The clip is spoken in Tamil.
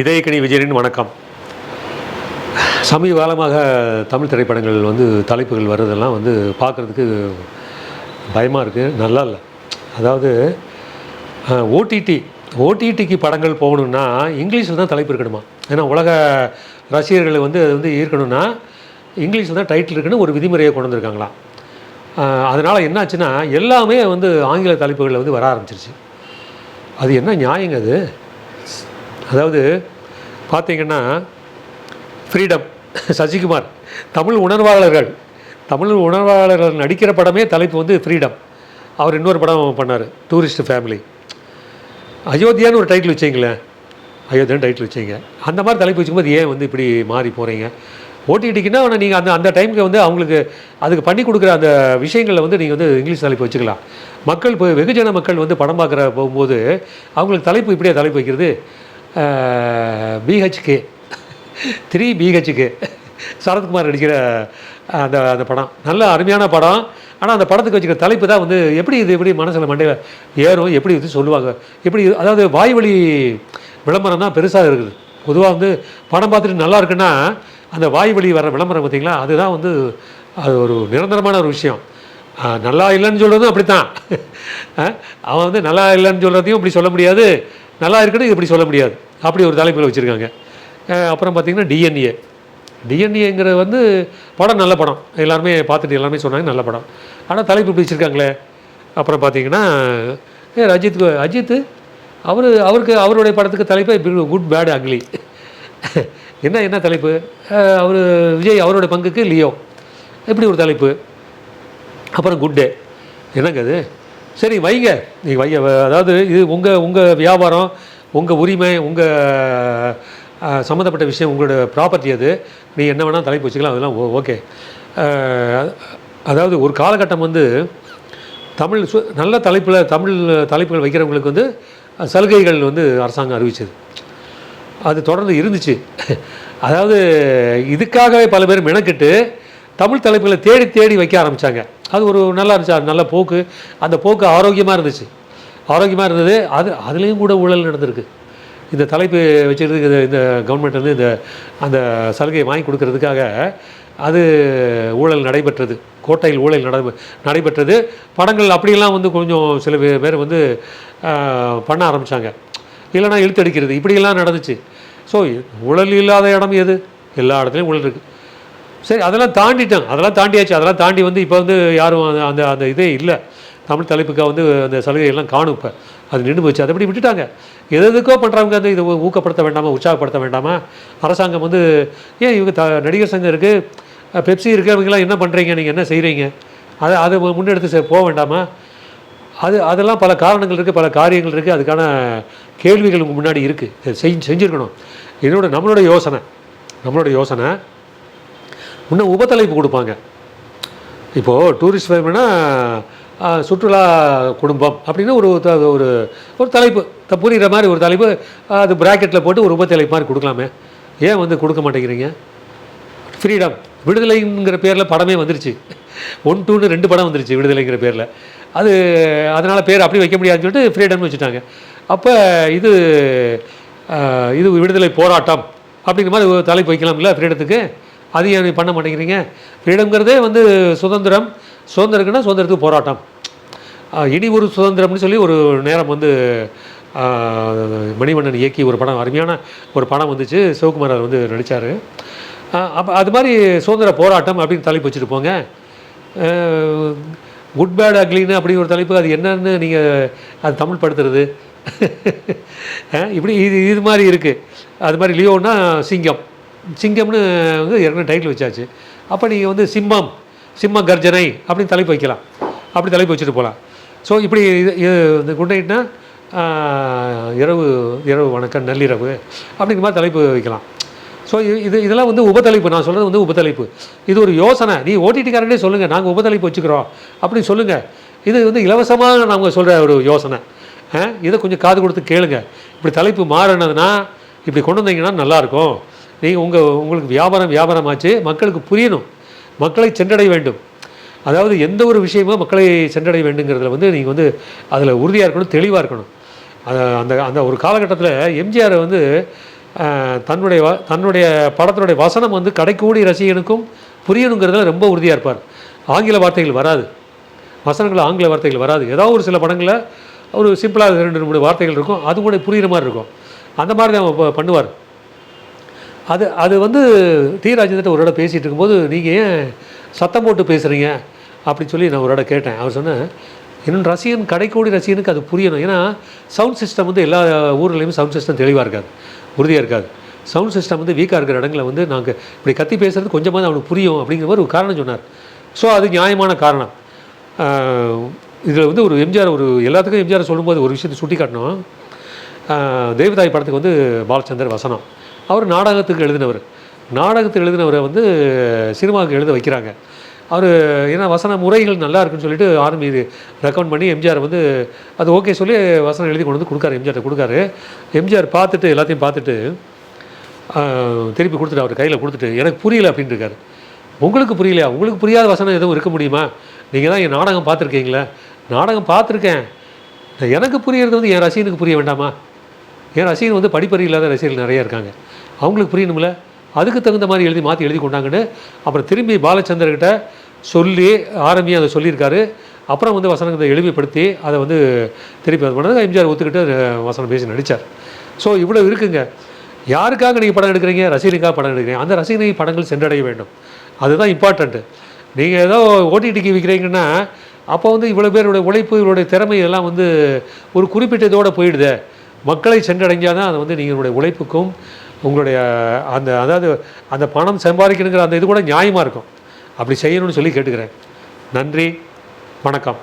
இதயக்கணி விஜயனின் வணக்கம். சமீப காலமாக தமிழ் திரைப்படங்கள் வந்து தலைப்புகள் வர்றதெல்லாம் வந்து பார்க்குறதுக்கு பயமாக இருக்குது நல்லா இல்லை. அதாவது ஓடிடி ஓடிடிக்கு படங்கள் போகணுன்னா இங்கிலீஷில் தான் தலைப்பு இருக்கணுமா? ஏன்னா உலக ரசிகர்களை வந்து அது வந்து ஈர்க்கணும்னா இங்கிலீஷில் தான் டைட்டில் இருக்குன்னு ஒரு விதிமுறையை கொண்டு வந்திருக்காங்களாம். அதனால் என்னாச்சுன்னா எல்லாமே வந்து ஆங்கில தலைப்புகளில் வந்து வர ஆரம்பிச்சிருச்சு. அது என்ன நியாயங்க அது? அதாவது பார்த்தீங்கன்னா ஃப்ரீடம் சசிகுமார் தமிழ் உணர்வாளர்கள். தமிழ் உணர்வாளர்கள் நடிக்கிற படமே தலைப்பு வந்து ஃப்ரீடம் அவர் இன்னொரு படம் பண்ணார் டூரிஸ்ட் ஃபேமிலி அயோத்தியான்னு ஒரு டைட்டில் வச்சிங்களேன். அயோத்தியான்னு டைட்டில் வச்சிங்க. அந்த மாதிரி தலைப்பு வச்சுக்கும்போது ஏன் வந்து இப்படி மாறி போகிறீங்க ஓட்டிக்கிட்டிங்கன்னா ஆனால் நீங்கள் அந்த அந்த டைமுக்கு வந்து அவங்களுக்கு அதுக்கு பண்ணி கொடுக்குற அந்த விஷயங்களில் வந்து நீங்கள் வந்து இங்கிலீஷ் தலைப்பு வச்சுக்கலாம். மக்கள் இப்போ வெகுஜன மக்கள் வந்து படம் பார்க்குற போகும்போது அவங்களுக்கு தலைப்பு இப்படியே தலைப்பு வைக்கிறது. பிஹெச்கே த்ரீ பிஹெச்கே சரத்குமார் நடிக்கிற அந்த அந்த படம். நல்ல அருமையான படம். ஆனால் அந்த படத்துக்கு வச்சுக்கிற தலைப்பு தான் வந்து எப்படி இது எப்படி மனசில் மண்டையில் ஏறும் எப்படி இது சொல்லுவாங்க. எப்படி அதாவது வாய்வழி விளம்பரம் தான் பெருசாக இருக்குது. பொதுவாக வந்து படம் பார்த்துட்டு நல்லா இருக்குன்னா அந்த வாய்வழி வர விளம்பரம் பார்த்தீங்களா? அதுதான் வந்து அது ஒரு நிரந்தரமான ஒரு விஷயம். நல்லா இல்லைன்னு சொல்கிறதும் அப்படி தான் அவன் வந்து நல்லா இல்லைன்னு சொல்கிறதையும் இப்படி சொல்ல முடியாது. நல்லா இருக்குன்னு இப்படி சொல்ல முடியாது. அப்படி ஒரு தலைப்பில் வச்சுருக்காங்க. அப்புறம் பார்த்திங்கன்னா டிஎன்ஏ டிஎன்ஏங்கிறது வந்து படம் நல்ல படம். எல்லாருமே பார்த்துட்டு எல்லாமே சொன்னாங்க நல்ல படம். ஆனால் தலைப்பு இப்படி வச்சுருக்காங்களே. அப்புறம் பார்த்தீங்கன்னா ஏ அஜித் அஜித் அவர் அவருக்கு அவருடைய படத்துக்கு தலைப்பே குட் பேட் அக்லி என்ன என்ன தலைப்பு? அவர் விஜய் அவருடைய பங்குக்கு லியோ இப்படி ஒரு தலைப்பு. அப்புறம் குட் டே என்னங்க அது? சரி வைங்க. நீங்கள் வைங்க அதாவது இது உங்கள் உங்கள் வியாபாரம் உங்கள் உரிமை உங்கள் சம்மந்தப்பட்ட விஷயம் உங்களோட ப்ராப்பர்ட்டி அது. நீ என்ன வேணால் தலைப்பு வச்சுக்கலாம் அதெல்லாம் ஓ- ஓகே அதாவது ஒரு காலகட்டம் வந்து தமிழ் சு நல்ல தலைப்பில் தமிழ் தலைப்புகள் வைக்கிறவங்களுக்கு வந்து சலுகைகள் வந்து அரசாங்கம் அறிவிச்சது. அது தொடர்ந்து இருந்துச்சு. அதாவது இதுக்காகவே பல பேர் மெனக்கிட்டு தமிழ் தலைப்புகளை தேடி தேடி வைக்க ஆரம்பித்தாங்க அது ஒரு நல்லா இருந்துச்சு அது நல்ல போக்கு. அந்த போக்கு ஆரோக்கியமாக இருந்துச்சு. ஆரோக்கியமாக இருந்தது. அது அதுலேயும் கூட ஊழல் நடந்திருக்கு. இந்த தலைப்பு வச்சுக்கிறதுக்கு இந்த- இந்த கவர்மெண்ட் வந்து இந்த அந்த சலுகையை வாங்கி கொடுக்கறதுக்காக அது ஊழல் நடைபெற்றது. கோட்டையில் ஊழல் நட நடைபெற்றது. படங்கள் அப்படியெல்லாம் வந்து கொஞ்சம் சில பேர் வந்து பண்ண ஆரம்பித்தாங்க இல்லைன்னா இழுத்தடிக்கிறது இப்படியெல்லாம் நடந்துச்சு. ஸோ ஊழல் இல்லாத இடம் எது? எல்லா இடத்துலையும் ஊழல் இருக்குது சரி அதெல்லாம் தாண்டிட்டாங்க. அதெல்லாம் தாண்டியாச்சு. அதெல்லாம் தாண்டி வந்து இப்போ வந்து யாரும் அந்த அந்த அந்த இதே இல்லை. தமிழ் தலைப்புக்காக வந்து அந்த சலுகைகள்லாம் காணும் இப்போ. அது நின்று போச்சு. அதை அப்படி விட்டுட்டாங்க? எது எதுக்கோ பண்ணுறவங்க வந்து இதை ஊக்கப்படுத்த வேண்டாமா உற்சாகப்படுத்த வேண்டாமா? அரசாங்கம் வந்து ஏன் இவங்க த நடிகர் சங்கம் இருக்குது பெப்சி இருக்குது அவங்கெல்லாம் என்ன பண்ணுறீங்க நீங்கள் என்ன செய்கிறீங்க அதை அதை முன்னெடுத்து செ- போக வேண்டாமா? அது அதெல்லாம் பல காரணங்கள் இருக்குது பல காரியங்கள் இருக்குது அதுக்கான கேள்விகள் உங்கள் முன்னாடி இருக்குது செஞ்சு செஞ்சுருக்கணும். என்னோட நம்மளோட யோசனை நம்மளோட யோசனை இன்னும் உபத்தலைப்பு கொடுப்பாங்க. இப்போது டூரிஸ்ட் ஃபேம்னா சுற்றுலா குடும்பம் அப்படின்னு ஒரு த- ஒரு ஒரு தலைப்பு. த- புரிகிற மாதிரி ஒரு தலைப்பு. அது ப்ராக்கெட்டில் போட்டு ஒரு உபத்தலைப்பு மாதிரி கொடுக்கலாமே. ஏன் வந்து கொடுக்க மாட்டேங்கிறீங்க? ஃப்ரீடம் விடுதலைங்கிற பேரில் படமே வந்துருச்சு. ஒன் டூன்னு ரெண்டு படம் வந்துருச்சு விடுதலைங்கிற பேரில். அது அதனால் பேர் அப்படி வைக்க முடியாதுன்னு சொல்லிட்டு ஃப்ரீடம்னு வச்சுட்டாங்க. அப்போ இது இது விடுதலை போராட்டம் அப்படிங்கிற மாதிரி ஒரு தலைப்பு வைக்கலாம்ல ஃப்ரீடத்துக்கு அது ஏன் பண்ண மாட்டேங்கிறீங்க? ஃப்ரீடம்ங்கிறதே வந்து சுதந்திரம். சுதந்திரம்னா சுதந்திரத்துக்கு போராட்டம். இனி ஒரு சுதந்திரம்னு சொல்லி ஒரு நேரம் வந்து மணிமண்ணன் மணிவண்ணன் இயக்கி ஒரு படம் அருமையான ஒரு படம் வந்துச்சு. சிவகுமார் அவர் வந்து நடித்தார் அப்போ அது மாதிரி சுதந்திர போராட்டம் அப்படின்னு தலைப்பு வச்சுருப்போங்க குட் பேட் அக்லின்னு அப்படி ஒரு தலைப்பு அது என்னன்னு நீங்கள் அது தமிழ் படுத்துறது. இப்படி இது இது மாதிரி இருக்குது அது மாதிரி லியோன்னா சிங்கம். சிங்கம்னு வந்து ஏற்கனவே டைட்டில் வச்சாச்சு. அப்போ நீங்கள் வந்து சிம்மம். சிம்ம கர்ஜனை அப்படின்னு தலைப்பு வைக்கலாம். அப்படி தலைப்பு வச்சுட்டு போகலாம். ஸோ இப்படி இது இது இந்த குட் நைட்னா இரவு இரவு வணக்கம் நள்ளிரவு அப்படிங்கிற மாதிரி தலைப்பு வைக்கலாம். ஸோ இது இதெல்லாம் வந்து உபத்தலைப்பு நான் சொல்கிறது வந்து உபத்தலைப்பு இது ஒரு யோசனை. நீ ஓடிடிக்காரனே சொல்லுங்கள் நாங்கள் உபத்தலைப்பு வச்சுக்கிறோம். அப்படின்னு சொல்லுங்கள் இது வந்து இலவசமாக நாங்கள் சொல்கிற ஒரு யோசனை. ஆ, இதை கொஞ்சம் காது கொடுத்து கேளுங்க. இப்படி தலைப்பு மாறினதுன்னா இப்படி கொண்டு வந்தீங்கன்னா நல்லாயிருக்கும் நீங்கள் உங்கள் உங்களுக்கு வியாபாரம் வியாபாரமாச்சு மக்களுக்கு புரியணும். மக்களை சென்றடைய வேண்டும். அதாவது எந்த ஒரு விஷயமும் மக்களை சென்றடைய வேண்டுங்கிறதுல வந்து நீங்கள் வந்து அதில் உறுதியாக இருக்கணும் தெளிவாக இருக்கணும். அந்த அந்த ஒரு காலகட்டத்தில் எம்ஜிஆர் வந்து தன்னுடைய வ- தன்னுடைய படத்தினுடைய வசனம் வந்து கடைக்கூடி ரசிகனுக்கும் புரியணுங்கிறதுல ரொம்ப உறுதியாக இருப்பார். ஆங்கில வார்த்தைகள் வராது. வசனங்கள் ஆங்கில வார்த்தைகள் வராது. ஏதாவது ஒரு சில படங்களில் ஒரு சிம்பிளாக ரெண்டு மூணு வார்த்தைகள் இருக்கும். அது கூட புரிகிற மாதிரி இருக்கும். அந்த மாதிரி தான் ப- பண்ணுவார். அது அது வந்து டி ஒரு இடம் பேசிகிட்டு இருக்கும்போது நீங்கள் ஏன் சத்தம் போட்டு பேசுகிறீங்க அப்படின்னு சொல்லி நான் ஒரு இடம் கேட்டேன். அவர் சொன்னேன் இன்னும் ரசிகன் கடைக்கோடி ரசிகனுக்கு அது புரியணும். ஏன்னா சவுண்ட் சிஸ்டம் வந்து எல்லா ஊர்லேயுமே சவுண்ட் சிஸ்டம் தெளிவாக இருக்காது உறுதியாக இருக்காது. சவுண்ட் சிஸ்டம் வந்து வீக்காக இருக்கிற இடங்களை வந்து நாங்கள் இப்படி கத்தி பேசுகிறது கொஞ்சமாக அவனுக்கு புரியும். அப்படிங்கிற மாதிரி ஒரு காரணம் சொன்னார். ஸோ அது நியாயமான காரணம். இதில் வந்து ஒரு எம்ஜிஆர் ஒரு எல்லாத்துக்கும் எம்ஜிஆர் சொல்லும்போது ஒரு விஷயத்தை சுட்டி காட்டணும் தேவதாய் படத்துக்கு வந்து பாலச்சந்தர் வசனம். அவர் நாடகத்துக்கு எழுதினவர். நாடகத்துக்கு எழுதினவரை வந்து சினிமாவுக்கு எழுத வைக்கிறாங்க. அவர் ஏன்னா வசன முறைகள் நல்லா இருக்குன்னு சொல்லிட்டு ஆர்மி ரெக்கமெண்ட் பண்ணி எம்ஜிஆர் வந்து அது ஓகே சொல்லி வசனம் எழுதி கொண்டு வந்து கொடுக்காரு எம்ஜிஆர் கொடுக்காரு. எம்ஜிஆர் பார்த்துட்டு எல்லாத்தையும் பார்த்துட்டு திருப்பி கொடுத்துட்டு அவர் கையில் கொடுத்துட்டு எனக்கு புரியல அப்படின்னு இருக்காரு. உங்களுக்கு புரியலையா? உங்களுக்கு புரியாத வசனம் எதுவும் இருக்க முடியுமா? நீங்கள் தான் என் நாடகம் பார்த்துருக்கீங்களே? நாடகம் பார்த்துருக்கேன். எனக்கு புரியறது வந்து என் ரசிகனுக்கு புரிய வேண்டாமா? ஏன் ரசிகன் வந்து படிப்பறிவு இல்லாத ரசிகர்கள் நிறைய இருக்காங்க. அவங்களுக்கு புரியணும்ல அதுக்கு தகுந்த மாதிரி எழுதி மாற்றி எழுதி கொண்டாங்கன்னு. அப்புறம் திரும்பி பாலச்சந்தர்கிட்ட சொல்லி ஆரம்பி அதை சொல்லியிருக்காரு. அப்புறம் வந்து வசனத்தை எளிமைப்படுத்தி அதை வந்து திருப்பி அது பண்ணது எம்ஜிஆர் ஒத்துக்கிட்டு வசனம் பேசி நடித்தார் ஸோ இவ்வளோ இருக்குங்க. யாருக்காக நீங்கள் படம் எடுக்கிறீங்க? ரசிகனுக்காக படம் எடுக்கிறீங்க? அந்த ரசிகனை படங்கள் சென்றடைய வேண்டும். அதுதான் இம்பார்ட்டண்ட்டு நீங்கள் ஏதோ ஓடிடிக்கு விற்கிறீங்கன்னா அப்போ வந்து இவ்வளோ பேருடைய உழைப்பு இவருடைய திறமை எல்லாம் வந்து ஒரு குறிப்பிட்ட இதோடு போயிடுதே. மக்களை சென்றடைஞ்சால் தான் அது வந்து நீங்களுடைய உழைப்புக்கும் உங்களுடைய அந்த அதாவது அந்த பணம் சம்பாதிக்கணுங்கிற அந்த இது கூட நியாயமாக இருக்கும். அப்படி செய்யணும்னு சொல்லி கேட்டுக்கிறேன். நன்றி. வணக்கம்.